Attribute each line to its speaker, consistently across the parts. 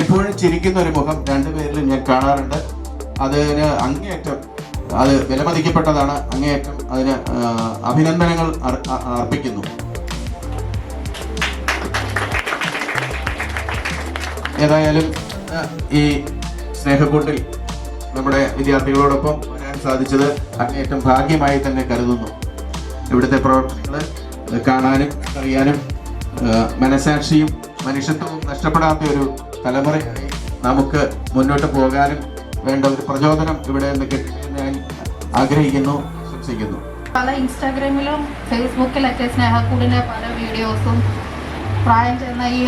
Speaker 1: എപ്പോഴും ചിരിക്കുന്ന ഒരു മുഖം രണ്ടുപേരിലും ഞാൻ കാണാറുണ്ട്. അതിന് അങ്ങേയറ്റം അത് വിലമതിക്കപ്പെട്ടതാണ്. അങ്ങേയറ്റം അതിന് അഭിനന്ദനങ്ങൾ അർപ്പിക്കുന്നു. ഏതായാലും ഈ സ്നേഹക്കൂട്ടിൽ നമ്മുടെ വിദ്യാർത്ഥികളോടൊപ്പം വരാൻ സാധിച്ചത് അങ്ങേയറ്റം ഭാഗ്യമായി തന്നെ കരുതുന്നു. ഇവിടുത്തെ പ്രവർത്തനങ്ങൾ കാണാനും അറിയാനും മനസാക്ഷിയും മനുഷ്യത്വവും നഷ്ടപ്പെടാത്ത ഒരു തലമുറയായി നമുക്ക് മുന്നോട്ട് പോകാനും വേണ്ട ഒരു പ്രചോദനം ഇവിടെ നിന്ന് കിട്ടുമെന്ന് ഞാൻ ആഗ്രഹിക്കുന്നു ആശംസിക്കുന്നു.
Speaker 2: പല ഇൻസ്റ്റാഗ്രാമിലും ഫേസ്ബുക്കിലൊക്കെ സ്നേഹക്കൂടിന്റെ പല വീഡിയോസും പ്രായം ചെന്ന ഈ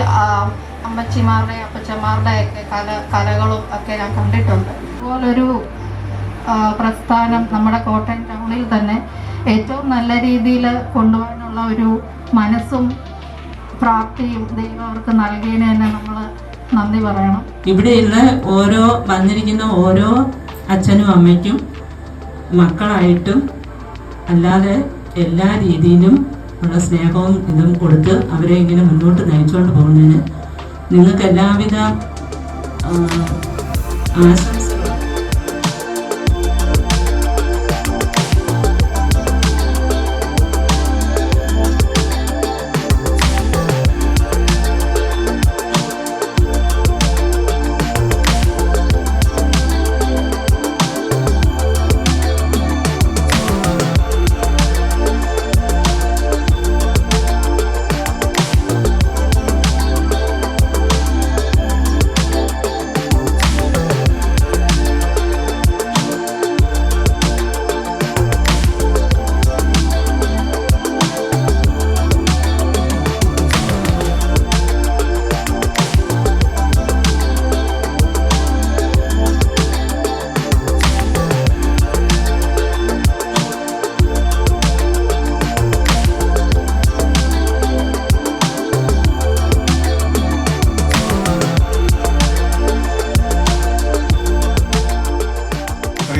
Speaker 2: അമ്മച്ചിമാരുടെ അപ്പച്ചന്മാരുടെ ഒക്കെ കല കലകളും ഒക്കെ ഞാൻ കണ്ടിട്ടുണ്ട്. അതുപോലൊരു പ്രസ്ഥാനം നമ്മുടെ കോട്ടയം ടൗണിൽ തന്നെ ഏറ്റവും നല്ല രീതിയിൽ കൊണ്ടുപോകാനുള്ള ഒരു മനസ്സും പ്രാപ്തിയും ദൈവം അവർക്ക് നൽകിയതിന് തന്നെ നമ്മൾ നന്ദി പറയണം.
Speaker 3: ഇവിടെ ഇന്ന് ഓരോ വന്നിരിക്കുന്ന ഓരോ അച്ഛനും അമ്മയ്ക്കും മക്കളായിട്ടും അല്ലാതെ എല്ലാ രീതിയിലും ഉള്ള സ്നേഹവും ഇതും കൊടുത്ത് അവരെ ഇങ്ങനെ മുന്നോട്ട് നയിച്ചുകൊണ്ട് പോകുന്നതിന് നിങ്ങൾക്ക് എല്ലാവിധ ആ,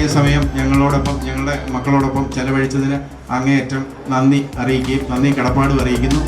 Speaker 1: ഇത്രയും സമയം ഞങ്ങളോടൊപ്പം ഞങ്ങളുടെ മക്കളോടൊപ്പം ചെലവഴിച്ചതിന് അങ്ങേയറ്റം നന്ദി അറിയിക്കുകയും നന്ദി കടപ്പാടും അറിയിക്കുന്നു.